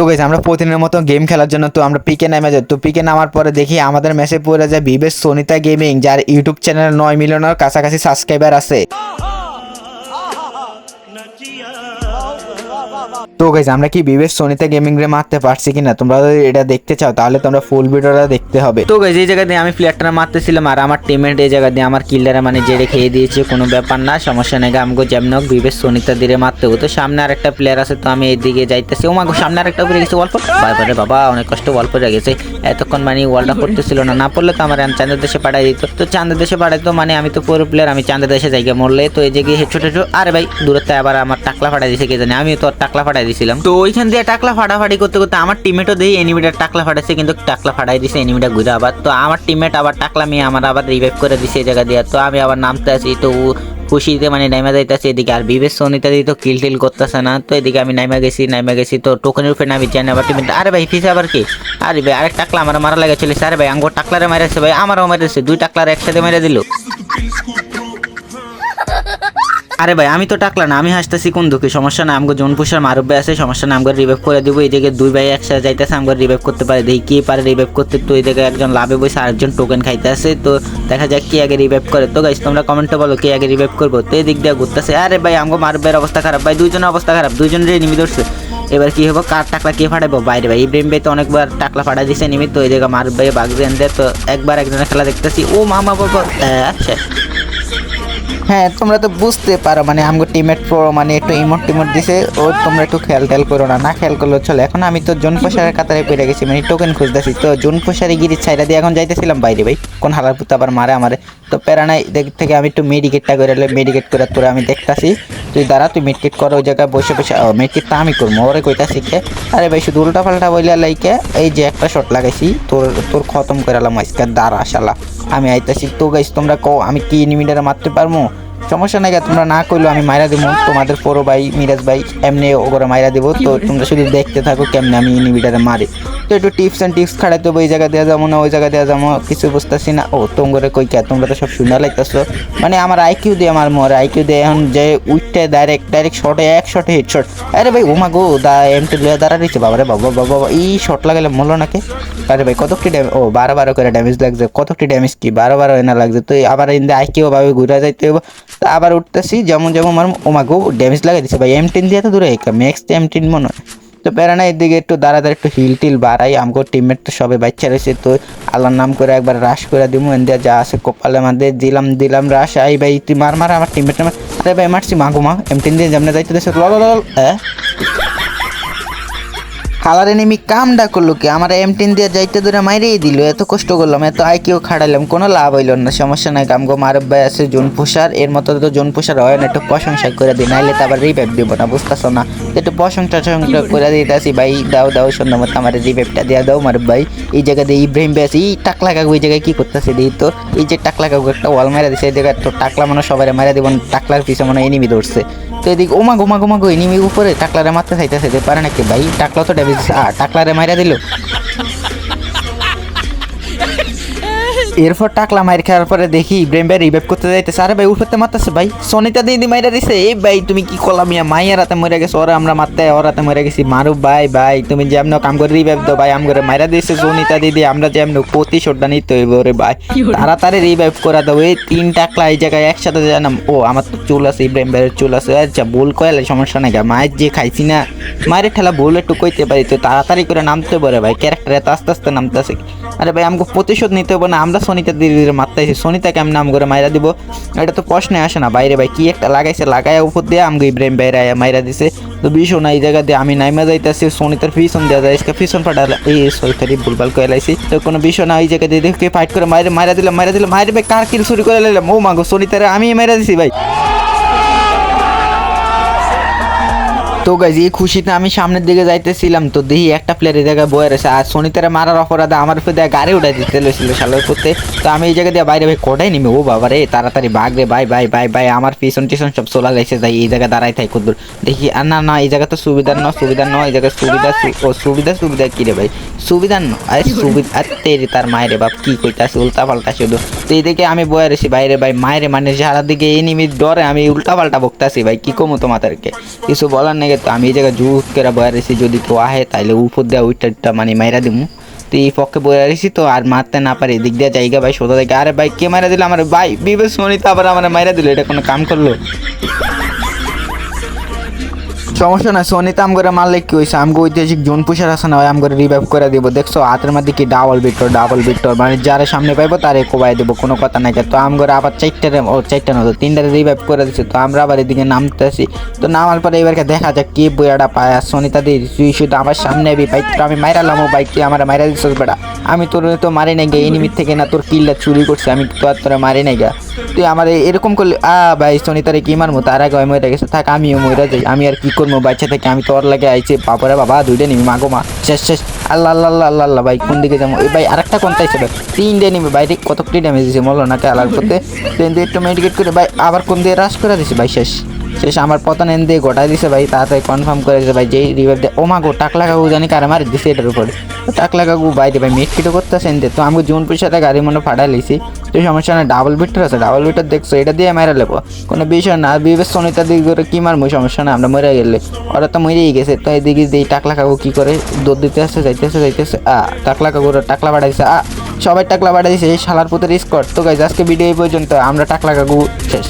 তো গেছে আমরা প্রতিদিনের মতো গেম খেলার জন্য তো আমরা পিকে নামে যাই। তো পিকে নামার পরে দেখি আমাদের মেসে পড়ে যায় বিবেশ সোনিতা গেমিং যার ইউটিউব চ্যানেল নয় মিলিয়নের কাছাকাছি সাবস্ক্রাইবার আছে। তো গেছে আমরা কি বিবেশ সোনিতা গেমিং রে মারতে পারছি কিনা? তোমরা যদি এটা দেখতে চাও, তাহলে তোমরা ফুল ভিডিওটা দেখতে হবে। তো গেছে এই জায়গা দিয়ে আমি প্লেয়ারটা মারতেছিলাম, আর আমার টিমমেট এই জায়গা দিয়ে আমার কিল্লারে মানে জেড়ে খেয়ে দিয়েছে, কোনো ব্যাপার না, সমস্যা নেই আমগো যেমন হোক বিবেশ সোনিতা দিয়ে মারতে হতো সামনে আরেকটা প্লেয়ার আছে, তো আমি এইদিকে যাইতেছি। ও মাগো, সামনে আরেকটা উপরে গেছে অল্প বাবারে বাবা অনেক কষ্ট অল্প পড়ে গেছে। এতক্ষণ মানে ওয়ালটা করতেছিল না না পড়লে তো আমার চাঁদের দেশে পাঠাই দিত। তো চাঁদের দেশে পাঠাইতো মানে আমি তো পুরো প্লেয়ার আমি চাঁদের দেশে জায়গা মরলে। তো এই জায়গায় হেঁটে হেঁটে আরে ভাই, দূরত্বে আবার আমার টাকলা ফাটাই দিয়েছে কে জানে? আমি তো টাকলা ফাটাই দিয়েছিলাম তো ওইখান দিয়ে টাকলা ফাটাফাটি করতে করতে আমার টিমেটও দেখি এনিমিটার টাকলা ফাটাইছে, কিন্তু টাকলা ফাটাই দিছে এনিমিটা ঘুরে আবার। তো আমার টিমমেট আবার টাকলা মেয়ে আমার আবার রিভাইভ করে দিছে এই জায়গা দিয়ে। তো আমি আবার নামতে আছি, তো খুশিতে মানে নাইমা যাইতেছে এদিকে। আর বিবেশ সোনিতা দিয়ে তো কিল টিল করতেছে না, তো এদিকে আমি নাইমা গেছি নাইমা গেছি। তো টোকেনের উপরে নামি জানি আবার টিমমেট আরে ভাই, ফিসে আবার কি? আরে ভাই, আরেক টাকলা আমার মারা লাগে চলেছে। আরে ভাই, আঙ্গুর টাকলারে মারেছে ভাই, আমারও মারেছে দুই টাকলার একসাথে মেরে দিল। আরে ভাই, আমি তো টাকলা না, আমি হাসতেছি কোন দুঃখে? সমস্যা না, আমগো জোন পুষার মারুব ভাই আছে, সমস্যা না, আমগো রিভাইভ করে দিব। জায়গায় দুই ভাই একসাথে যাইতেছে, আমগো রিভাইভ করতে পারে। দেখি কে পারে রিভাইভ করতে, তো জায়গায় একজন লাভে বসে আরেকজন টোকেন খাইতে আছে তো দেখা যাক কে আগে রিভাইভ করে। তো গাইস তোমরা কমেন্টে বলো কে আগে রিভাইভ করব। তো এই দিক দিয়ে ঘুরতেছে, আরে ভাই, আমগো মারুব অবস্থা খারাপ। ভাই, দুইজনের অবস্থা খারাপ দুইজনের নিমি ধরছে। এবার কি হব কার টাকলা কে ফাটাবো বাইরে ভাই, ইব্রাহিম ভাই তো অনেকবার টাকলা ফাটা দিছে নিমিত তো এই জায়গায় মারুব ভাই বাগজেন দেয়, তো একবার একজনের খেলা দেখতেছি। ও মামা বাবা শেষ। হ্যাঁ তোমরা তো বুঝতে পারো মানে আমগো টিমেট প্রো মানে একটু ইমোট টিমোট দিছে, ও তোমরা একটু খেয়াল টেল করো না না খেয়াল করলে চলে। এখন আমি তো জোন প্রসারের কাতারে পেরে গেছি মানে টোকেন খুঁজতেছি। তো জোন প্রসারে গিরি ছাইরা দিয়ে এখন যাইতেছিলাম বাইরে ভাই, কোন হালার পুতো আবার মারে আমারে। তো প্যারানাই দিক থেকে আমি একটু মেডিকেটটা করে মেডিকেট করে তোরা আমি দেখতাছি। তুই দাঁড়া, তুই মেডিকেট করো, ওই জায়গায় বসে বসে মেডিকেটটা আমি করব ওরে কইতা শিখে আরে ভাই, শুধু উল্টা পাল্টা বইলা লাইকে, এই যে একটা শট লাগাইছি, তোর তোর খতম করে এলাম আজকে, দাঁড়া শালা। আমি আইতাছি। তো গাইস তোমরা কও আমি কি এনিমিটারে মারতে পারব সমস্যা নাই তোমরা না কইলো আমি মাইরা দিব তোমাদের পরো ভাই মিরাজ ভাই এমনি ওগরে মাইরা দিব। তো তোমরা শুধু দেখতে থাকো কেমনে আমি ইনিমিটারে মারি। তো একটু টিপস অ্যান্ড টিপস খাড়াইতে হবে এই জায়গা দেওয়া যাব না ওই জায়গা দেওয়া যাব কিছু বুঝতেছি না। ও তোমরা কই কে তোমরা তো সব শুনে লাগতেছো মানে আমার আইকিউ দিয়ে আমার মরে আইকিউ দিয়ে এখন যে উইটটা ডাইরেক্ট ডাইরেক্ট শটে এক শটে হেড শট আরে ভাই ওমা গো দা এম টু লুয়া দাঁড়া দিচ্ছে বাবারে বাবা বাবা বাবা এই শট লাগালে মরলো নাকি? আরে ভাই কতকটি ড্যামেজ ও বারো বারো করে ড্যামেজ লাগছে কতকটি ড্যামেজ কি? বারো বারো এনা লাগছে তো আবার ইন্দে আইকিউ ভাবে ঘুরে যাইতে হবে তা আবার উঠতেছি, যেমন যেমন আমার ওমাগো ড্যামেজ লাগাই দিচ্ছে ভাই এম টেন দিয়ে তো দূরে ম্যাক্স এম টেন মনে হয়। তো প্যারানা এদিকে একটু দাঁড়াদাঁড়ি একটু হিল টিল বাড়াই আমাকে টিমমেট তো সবে বাচ্চা রয়েছে, তো আল্লাহর নাম করে একবার রাশ করে দিব এন্দিয়া যা আছে কপালে আমাদের দিলাম দিলাম রাশ আই ভাই, তুই মার মার, আমার টিমমেট আরে ভাই, মারছি, মাগো মা এম টেন দিয়ে যেমন যাইতে দেশে লল হ্যাঁ কালার এনিমি কামডা করল কি? আমার এম টেন দিয়ে যাইতে দূরে মাইরেই দিল। এত কষ্ট করলাম, এত আইকিও খাড়াইলাম কোনো লাভ হইল না, সমস্যা নাই। কামগো মারব ভাই আছে, জোন পোষার, এর মতো তো জোন পোষার হয় না, একটু প্রশংসা করে দিই, নাইলে তো আবার রিভাইভ দিব না, বুঝতেছো না? একটু প্রশংসা টশংসা করে দিতেছি, ভাই, দাও দাও সুন্দর মতো আমার রিভাইভটা দিয়ে দাও মারব ভাই। এই জায়গা দিয়ে ইব্রাহিম ভাই আছে, এই টাকলা কাকু এই জায়গায় কি করতেছে দিই তো? এই যে টাকলা কাকু একটা ওয়াল মারা দিছে, এই জায়গায় তো টাকলা মনে সবাই মারা দিব, টাকলার পিছনে মনে এনিমি ধরছে। তো এদিকে ওমা গোমা গোমা গো এনিমি উপরে টাকলারে মারতে চাইতেছে, যে পারে নাকি ভাই? টাকলা তো ড্যামেজ আর টাকলারে মাইরা দিল। এরপর টাকলা মাইর খাওয়ার পরে দেখি ইব্রাহিম ভাই রিভাইভ করতে যাইতেছে। আরে ভাই উঠতে মারতেছে ভাই। সনিতা দিদি মাইরা দিছে এই ভাই তুমি কি করলাম মিয়া? মাইয়া রাতে মরে গেছে ওরা আমরা মারতে ওর রাতে মরে গেছি। মারু ভাই ভাই তুমি যেমন কাম করে রিভাইভ দাও ভাই আম করে মাইরা দিছে সনিতা দিদি আমরা যেমন প্রতিশোধটা নিতে হইব রে ভাই। তাড়াতাড়ি রিভাইভ করা দাও এই তিন টাকলা এই জায়গায় একসাথে জানাম ও আমার তো চুল আছে ইব্রাহিম ভাইয়ের চুল আছে। আচ্ছা ভুল কয়ালে সমস্যা নাই মায়ের যে খাইছি না মায়ের ঠেলা ভুল একটু কইতে পারি তো তাড়াতাড়ি করে নামতে পারে ভাই। ক্যারেক্টার এত আস্তে আস্তে নামতেছে। আরে ভাই আমাকে প্রতিশোধ নিতে হবে না আমরা সনিতা দিদির মারতেছে সনিতা কেমন নাম করে মাইরা দিব। এটা তো প্রশ্নে আসে না, বাইরে ভাই কি একটা লাগাইছে, লাগাইয়া উপর দিয়ে আমাকে ইব্রাহিম বাইরে মাইরা দিছে। তো ভীষণ এই জায়গা দিয়ে আমি নাইমা যাইতেছি, সনিতার ফিসন দেওয়া যায় ইসকা ফিসন ফাটা এই সরি ভুলভাল করে লাইছি। তো কোনো বিষয় না, এই জায়গা দিয়ে দেখে ফাইট করে মাইরে মাইরা দিলাম মাইরা দিলাম। মাইরে ভাই কার কিল চুরি করে লাইলাম? ও মাগো, সনিতারে আমি মাইরা দিছি ভাই। তো গাইজ এই খুশিতে আমি সামনের দিকে যাইতেছিলাম তো দেখি একটা প্লেয়ার এই জায়গায় বয়ে রয়েছে। আর সনিতারে মারার অপরাধে আমার উপর দিয়ে গাড়ি উঠাই দিতে লেছিল সালের করতে তো আমি এই জায়গা দিয়ে বাইরে ভাই কোটাই নিমি? ও বাবা রে তাড়াতাড়ি ভাগ রে ভাই ভাই ভাই ভাই আমার পিছন টিছন সব সোলা লেগেছে যাই এই জায়গায় দাঁড়াই থাই কুদ্দুর। দেখি আর না না এই জায়গা তো সুবিধার নয় সুবিধার নয় এই জায়গায় সুবিধা ও সুবিধা সুবিধা কি রে ভাই? সুবিধার নয় আরে সুবিধা আর তেরি তার মায়ের বাপ কি কইতাছে উল্টা পাল্টা শুধু। তো এইদিকে আমি বয়ে রয়েছি বাইরে ভাই মায়ের মানে সারা দিকে এনিমি ডরে আমি উল্টা পাল্টা বকতাছি ভাই কি কমু তোমাদেরকে? কিছু বলার নেই তো আমি এই জায়গায় জুট করে বয়ে রেছি যদি কেউ আহে তাইলে উপর দেওয়া উইটা মানে মাইরা দিমু। তো এই পক্ষে বয়ে রেছি তো, আর মারতে না পারে, এদিক দিয়ে জায়গা ভাই, সোজা দেখে আরে ভাই, কে মারা দিলে আমার? ভাই বিবেশ মনিত আবার আমার মাইরা দিল, এটা কোনো কাম করল? সমস্যা না সোনিতে আম করে মারলে কি হয়েছে আমগো ঐতিহাসিক জোন পুষার আছে না আম করে রিভাইভ করে দিব। দেখছ, হাতের মধ্যে কি ডাবল বিক্টর ডাবল বিক্টর মানে যারা সামনে পাইবো তারে কোবাই দেবো, কোনো কথা নাই তো আম করে আবার চারটারে, ও চারটা না তো তিনটারে রিভাইভ করে দিচ্ছে তো আমরা আবার এদিকে নামতে আসি তো নামার পরে এবারকে দেখা যাক কি বইয়াটা পায়। আর সোনিতা দি, তুই শুধু আমার সামনে আবি বাইক তো আমি মাইরালাম ও বাইক তুই আমার মাইরা দিচ্ছিস বেটা? আমি তোর তো মারি নাই গে এনিমির থেকে না তোর কিলটা চুরি করছে, আমি তো আর তোরা মারি নাই গা। তুই আমার এরকম করলে, আ, ভাই, সোনিতারে কি মারমু? তার আগে মরে গেছে, থাক, আমিও মরে যাই, আমি আর কি করব? বাচ্চা থেকে আমি তোর লাগে আইছি। বাপরে বাবা, দুইটা নিবি মাগো মা। শেষ শেষ। আল্লাহ আল্লাহ আল্লাহ আল্লাহ ভাই, কোন দিকে যাব? এই ভাই, আরেকটা কোন হিসেবে ভাই? তিনটে নিবে বাইরে কতটি ড্যামেজ দিছে মলো নাকি আলার করতে ট্রেন দিয়ে একটু মেডিকেট করে, ভাই, আবার কোন দিয়ে রাশ করে দিছে, ভাই, শেষ। শেষ আমার পতন এন দিয়ে গোটাই দিছে ভাই তাড়াতাড়ি কনফার্ম করে দিছে ভাই, যেই রিভাইভ দিয়ে, ও মা গো টাকলা কাকু জানি কারে মারি দিছে এটার উপরে। টাকলা কাকু বাইরে ভাই মিট কিটো করতেছে এন দিয়ে। তো আমি জুনপুর সাথে গাড়ি মনে ফাটাই লিছি তো সমস্যা না ডাবল বিটার আছে ডাবল বিটার দেখছ, এটা দিয়ে মেরে লেবো। কোনো বিষয় না বিবেক সনিতা দিক করে কি মারবো, সমস্যা না আমরা মরে গেলে। ওরা তো মরেই গেছে, তো এদিকে দিয়ে টাকলা কাকু কি করে, দৌড় দিতে আসছে যাইতেছে যাইতেছে, আ টাকলা কাকুর টাকলা বাড়াইছে, আ, সবাই টাকলা বাড়াইছে শালার পুতের স্কট তো গাইজ আজকে ভিডিও এই পর্যন্ত, আমরা টাকলা কাকু শেষ।